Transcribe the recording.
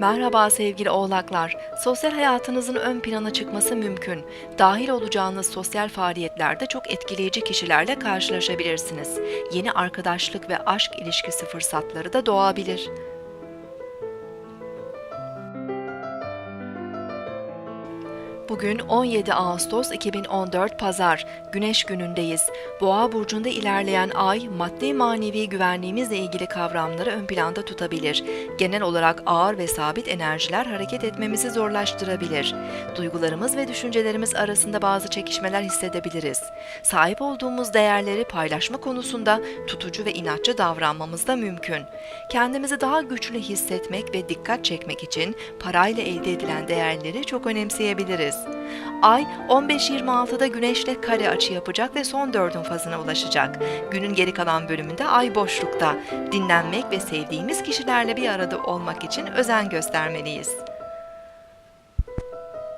Merhaba sevgili oğlaklar. Sosyal hayatınızın ön plana çıkması mümkün. Dahil olacağınız sosyal faaliyetlerde çok etkileyici kişilerle karşılaşabilirsiniz. Yeni arkadaşlık ve aşk ilişkisi fırsatları da doğabilir. Bugün 17 Ağustos 2014 Pazar, Güneş günündeyiz. Boğa burcunda ilerleyen ay, maddi manevi güvenliğimizle ilgili kavramları ön planda tutabilir. Genel olarak ağır ve sabit enerjiler hareket etmemizi zorlaştırabilir. Duygularımız ve düşüncelerimiz arasında bazı çekişmeler hissedebiliriz. Sahip olduğumuz değerleri paylaşma konusunda tutucu ve inatçı davranmamız da mümkün. Kendimizi daha güçlü hissetmek ve dikkat çekmek için parayla elde edilen değerleri çok önemseyebiliriz. Ay 15-26'da Güneş'le kare açı yapacak ve son dördün fazına ulaşacak. Günün geri kalan bölümünde Ay boşlukta. Dinlenmek ve sevdiğimiz kişilerle bir arada olmak için özen göstermeliyiz.